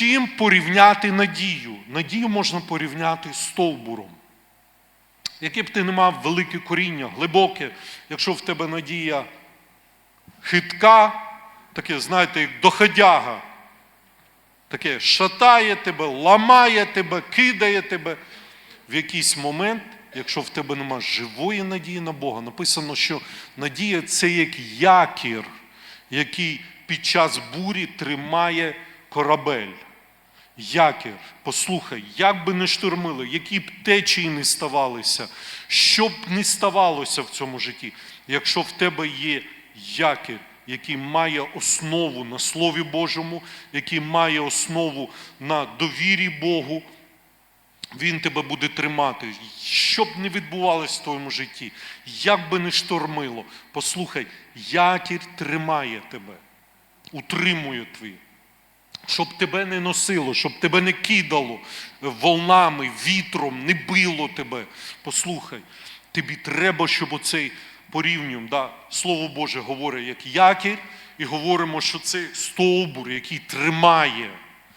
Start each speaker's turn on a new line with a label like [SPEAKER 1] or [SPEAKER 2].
[SPEAKER 1] чим порівняти надію? Надію можна порівняти з стовбуром. Яке б ти не мав велике коріння, глибоке, якщо в тебе надія хитка, таке, знаєте, як доходяга, таке шатає тебе, ламає тебе, кидає тебе. В якийсь момент, якщо в тебе нема живої надії на Бога, написано, що надія це як якір, який під час бурі тримає корабель. Якір, послухай, як би не штурмили, які б течії не ставалися, що б не ставалося в цьому житті, якщо в тебе є якір, який має основу на Слові Божому, який має основу на довірі Богу, він тебе буде тримати. Що б не відбувалося в твоєму житті, як би не штормило, послухай, якір тримає тебе, утримує твій щоб тебе не носило, щоб тебе не кидало волнами, вітром, не било тебе. Послухай, тобі треба, щоб оцей порівнюємо, да, Слово Боже говорить як якір, і говоримо, що це стовбур, який тримає